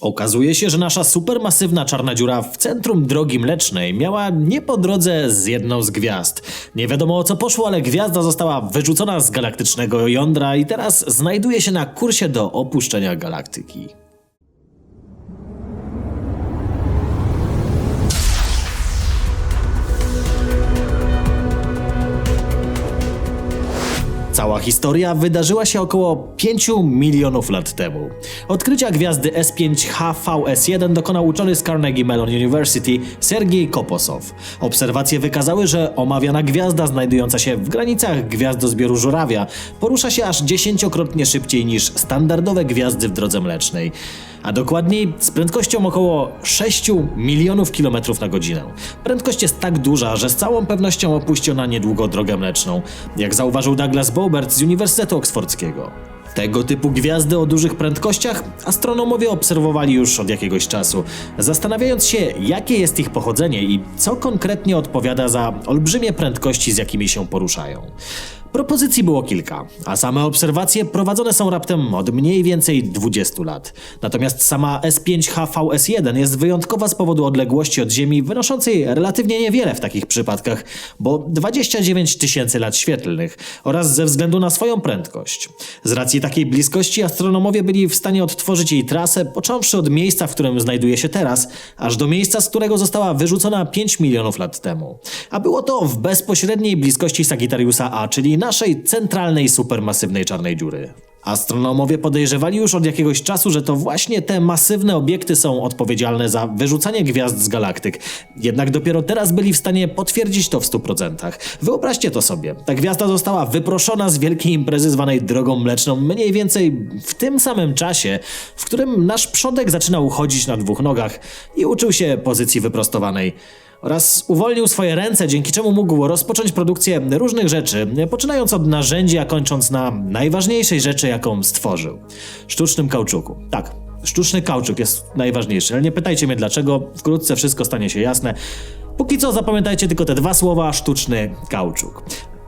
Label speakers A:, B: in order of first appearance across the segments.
A: Okazuje się, że nasza supermasywna czarna dziura w centrum drogi mlecznej miała nie po drodze z jedną z gwiazd. Nie wiadomo o co poszło, ale gwiazda została wyrzucona z galaktycznego jądra i teraz znajduje się na kursie do opuszczenia galaktyki. Cała historia wydarzyła się około 5 milionów lat temu. Odkrycia gwiazdy S5HVS1 dokonał uczony z Carnegie Mellon University Sergiej Koposow. Obserwacje wykazały, że omawiana gwiazda znajdująca się w granicach gwiazdozbioru żurawia porusza się aż dziesięciokrotnie szybciej niż standardowe gwiazdy w drodze mlecznej a dokładniej z prędkością około 6 milionów kilometrów na godzinę. Prędkość jest tak duża, że z całą pewnością opuści ona niedługo drogę mleczną, jak zauważył Douglas Bobert z Uniwersytetu Oksfordzkiego. Tego typu gwiazdy o dużych prędkościach astronomowie obserwowali już od jakiegoś czasu, zastanawiając się, jakie jest ich pochodzenie i co konkretnie odpowiada za olbrzymie prędkości, z jakimi się poruszają. Propozycji było kilka, a same obserwacje prowadzone są raptem od mniej więcej 20 lat. Natomiast sama S5HVS1 jest wyjątkowa z powodu odległości od Ziemi wynoszącej relatywnie niewiele w takich przypadkach, bo 29 tysięcy lat świetlnych oraz ze względu na swoją prędkość. Z racji takiej bliskości astronomowie byli w stanie odtworzyć jej trasę, począwszy od miejsca, w którym znajduje się teraz, aż do miejsca, z którego została wyrzucona 5 milionów lat temu. A było to w bezpośredniej bliskości Sagittariusa A, czyli naszej centralnej supermasywnej czarnej dziury. Astronomowie podejrzewali już od jakiegoś czasu, że to właśnie te masywne obiekty są odpowiedzialne za wyrzucanie gwiazd z galaktyk. Jednak dopiero teraz byli w stanie potwierdzić to w 100%. Wyobraźcie to sobie. Ta gwiazda została wyproszona z wielkiej imprezy zwanej drogą mleczną mniej więcej w tym samym czasie, w którym nasz przodek zaczynał chodzić na dwóch nogach i uczył się pozycji wyprostowanej oraz uwolnił swoje ręce, dzięki czemu mógł rozpocząć produkcję różnych rzeczy, poczynając od narzędzi, a kończąc na najważniejszej rzeczy, jaką stworzył sztucznym kauczuku. Tak, sztuczny kauczuk jest najważniejszy, ale nie pytajcie mnie dlaczego, wkrótce wszystko stanie się jasne. Póki co zapamiętajcie tylko te dwa słowa sztuczny kauczuk.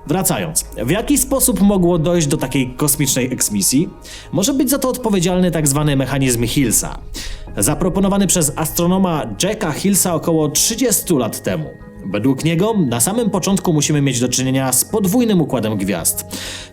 A: Wracając, w jaki sposób mogło dojść do takiej kosmicznej eksmisji? Może być za to odpowiedzialny tak zwany mechanizm Hillsa, zaproponowany przez astronoma Jacka Hillsa około 30 lat temu. Według niego na samym początku musimy mieć do czynienia z podwójnym układem gwiazd.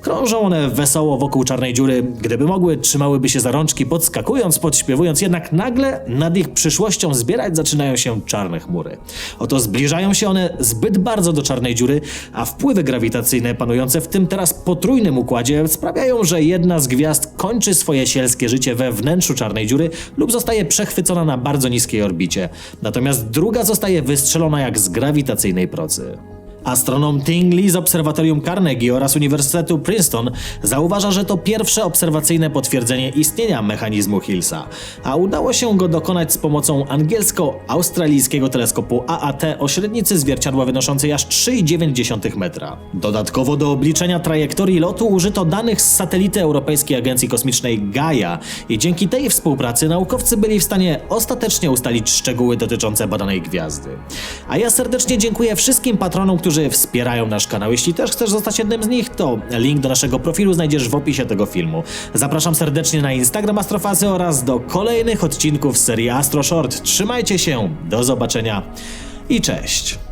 A: Krążą one wesoło wokół czarnej dziury, gdyby mogły, trzymałyby się za rączki podskakując, podśpiewując, jednak nagle nad ich przyszłością zbierać zaczynają się czarne chmury. Oto zbliżają się one zbyt bardzo do czarnej dziury, a wpływy grawitacyjne panujące w tym teraz potrójnym układzie sprawiają, że jedna z gwiazd kończy swoje sielskie życie we wnętrzu czarnej dziury lub zostaje przechwycona na bardzo niskiej orbicie, natomiast druga zostaje wystrzelona jak z grawitacyjnej procy. Astronom Ting Lee z Obserwatorium Carnegie oraz Uniwersytetu Princeton zauważa, że to pierwsze obserwacyjne potwierdzenie istnienia mechanizmu Hillsa, a udało się go dokonać z pomocą angielsko-australijskiego teleskopu AAT o średnicy zwierciadła wynoszącej aż 3,9 metra. Dodatkowo do obliczenia trajektorii lotu użyto danych z satelity Europejskiej Agencji Kosmicznej Gaia i dzięki tej współpracy naukowcy byli w stanie ostatecznie ustalić szczegóły dotyczące badanej gwiazdy. A ja serdecznie dziękuję wszystkim patronom, którzy wspierają nasz kanał. Jeśli też chcesz zostać jednym z nich, to link do naszego profilu znajdziesz w opisie tego filmu. Zapraszam serdecznie na Instagram Astrofazy oraz do kolejnych odcinków serii Astro Short. Trzymajcie się, do zobaczenia i cześć!